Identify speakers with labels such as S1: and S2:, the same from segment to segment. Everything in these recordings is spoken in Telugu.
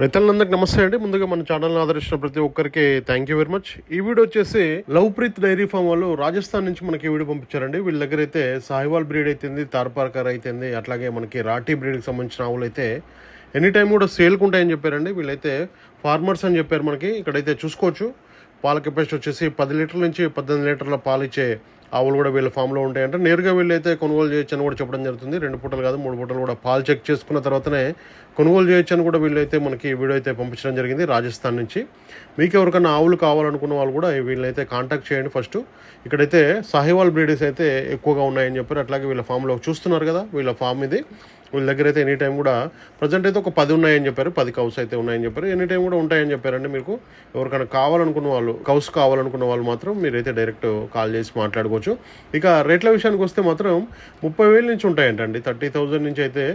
S1: రైతులందరికీ నమస్తే అండి. ముందుగా మన ఛానల్ ఆదరించిన ప్రతి ఒక్కరికి థ్యాంక్ యూ వెరీ మచ్ ఈ వీడియో వచ్చేసి లవ్ ప్రీత్ డైరీ ఫామ్ వాళ్ళు రాజస్థాన్ నుంచి మనకి వీడియో పంపించారండి. వీళ్ళ దగ్గర అయితే సాహివాల్ బ్రీడ్ అయితేంది తార్పార్కర్ అయితేంది అట్లాగే మనకి రాఠీ బ్రీడ్కి సంబంధించిన ఆవులు అయితే ఎనీ టైం కూడా సేల్కుంటాయని చెప్పారండి. వీళ్ళైతే ఫార్మర్స్ అని చెప్పారు మనకి. ఇక్కడైతే చూసుకోవచ్చు. పాల కెపాసిటీ వచ్చేసి పది లీటర్ల నుంచి పద్దెనిమిది లీటర్ల పాలు ఇచ్చే ఆవులు కూడా వీళ్ళ ఫామ్లో ఉంటాయంటే. నేరుగా వీళ్ళు అయితే కొనుగోలు చేయొచ్చు అని కూడా చెప్పడం జరుగుతుంది. రెండు పూటలు కాదు మూడు పూటలు కూడా పాలు చెక్ చేసుకున్న తర్వాతనే కొనుగోలు చేయొచ్చు అని కూడా వీళ్ళైతే మనకి వీడియో అయితే పంపించడం జరిగింది రాజస్థాన్ నుంచి. మీకు ఎవరికైనా ఆవులు కావాలనుకున్న వాళ్ళు కూడా వీళ్ళైతే కాంటాక్ట్ చేయండి ఫస్ట్. ఇక్కడైతే సాహివాల్ బ్రీడీస్ అయితే ఎక్కువగా ఉన్నాయని చెప్పారు. అట్లాగే వీళ్ళ ఫామ్లో చూస్తున్నారు కదా వీళ్ళ ఫామ్ ఇది. వీళ్ళ దగ్గర అయితే ఎనీ టైం కూడా ప్రజెంట్ అయితే ఒక పది ఉన్నాయని చెప్పారు పది కౌస్ అయితే ఉన్నాయని చెప్పారు. ఎనీ టైం కూడా ఉంటాయని చెప్పారండి మీకు. ఎవరికైనా కావాలనుకున్న వాళ్ళు కౌస్ కావాలనుకున్న వాళ్ళు మాత్రం మీరైతే డైరెక్ట్ కాల్ చేసి మాట్లాడుకోవచ్చు. ఇక రేట్ల విషయానికి వస్తే మాత్రం ముప్పై వేల నుంచి ఉంటాయంటండి. థర్టీ థౌజండ్ నుంచి అయితే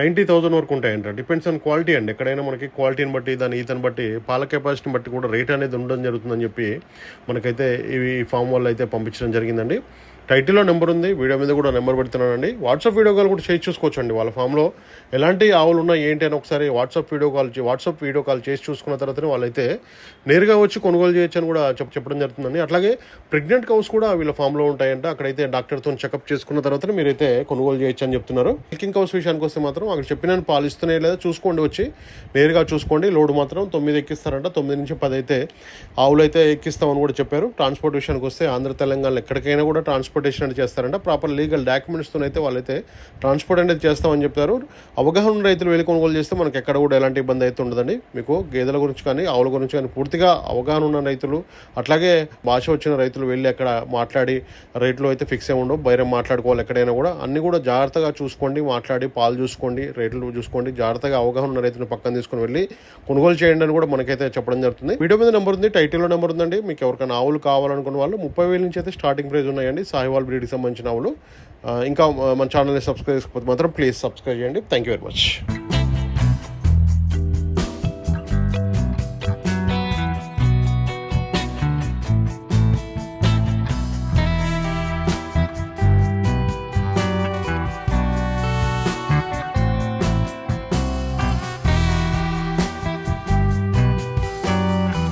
S1: నైంటీ థౌజండ్ వరకు ఉంటాయంట. డిపెండ్స్ ఆన్ క్వాలిటీ అండి. ఎక్కడైనా మనకి క్వాలిటీని బట్టి దాని ఈతని బట్టి పాల కెపాసిటీని బట్టి కూడా రేట్ అనేది ఉండడం జరుగుతుందని చెప్పి మనకైతే ఇవి ఫామ్ వాళ్ళు అయితే పంపించడం జరిగిందండి. టైటిల్లో నెంబర్ ఉంది వీడియో మీద కూడా నెంబర్ పెడుతున్నానండి. వాట్సాప్ వీడియో కాల్ కూడా చేసి చూసుకోవచ్చు అండి వాళ్ళ ఫామ్లో. ఎలాంటి ఆవులు ఉన్నాయి ఏంటి అని ఒకసారి WhatsApp video call WhatsApp video call చేసి చూసుకున్న తర్వాతనే వాళ్ళైతే నేరుగా వచ్చి కొనుగోలు చేయొచ్చు అని కూడా చెప్ చెప్పడం జరుగుతుందండి. అట్లాగే ప్రెగ్నెంట్ కౌస్ కూడా వీళ్ళ ఫామ్లో ఉంటాయంట. అక్కడైతే డాక్టర్తో చెకప్ చేసుకున్న తర్వాతనే మీరైతే కొనుగోలు చేయొచ్చు అని చెప్తున్నారు. మిల్కింగ్ కౌస్ విషయానికి వస్తే మాత్రం అక్కడ చెప్పిన పాలిస్తున్నాయి లేదా చూసుకోండి వచ్చి నేరుగా చూసుకోండి. లోడ్ మాత్రం తొమ్మిది ఎక్కిస్తారంట. తొమ్మిది నుంచి పది అయితే ఆవులు అయితే ఎక్కిస్తామని కూడా చెప్పారు. ట్రాన్స్పోర్ట్ విషయానికి వస్తే ఆంధ్ర తెలంగాణలో ఎక్కడికైనా కూడా ట్రాన్స్పోర్టేషన్ అనేది చేస్తారంట. ప్రాపర్ లీగల్ డాక్యుమెంట్స్తో అయితే వాళ్ళైతే ట్రాన్స్పోర్ట్ అనేది చేస్తామని చెప్తారు. అవగాహన రైతులు వెళ్ళి కొనుగోలు చేస్తే మనకి ఎక్కడ కూడా ఎలాంటి ఇబ్బంది అయితే ఉండదండి. మీకు గేదెల గురించి కానీ ఆవుల గురించి కానీ పూర్తిగా అవగాహన ఉన్న రైతులు అట్లాగే భాష వచ్చిన రైతులు వెళ్ళి అక్కడ మాట్లాడి రేట్లు అయితే ఫిక్స్ అయి ఉండవు. బయట మాట్లాడుకోవాలి ఎక్కడైనా కూడా. అన్ని కూడా జాగ్రత్తగా చూసుకోండి మాట్లాడి పాలు చూసుకోండి రేట్లు చూసుకోండి. జాగ్రత్తగా అవగాహన ఉన్న రైతులను పక్కన తీసుకుని వెళ్ళి కొనుగోలు చేయండి అని కూడా మనకైతే చెప్పడం జరుగుతుంది. వీడియో మీద నెంబర్ ఉంది టైటిల్లో నెంబర్ ఉందండి. మీకు ఎవరికైనా ఆవులు కావాలనుకున్న వాళ్ళు ముప్పై వేల నుంచి అయితే స్టార్టింగ్ ప్రైస్ ఉన్నాయండి. సాయివాల్ బ్రీడ్కి సంబంధించిన వాళ్ళు ఇంకా మన ఛానల్ని సబ్స్క్రైబ్ చేసుకోకపోతే మాత్రం ప్లీజ్ సబ్స్క్రైబ్ చేయండి. Thank you very much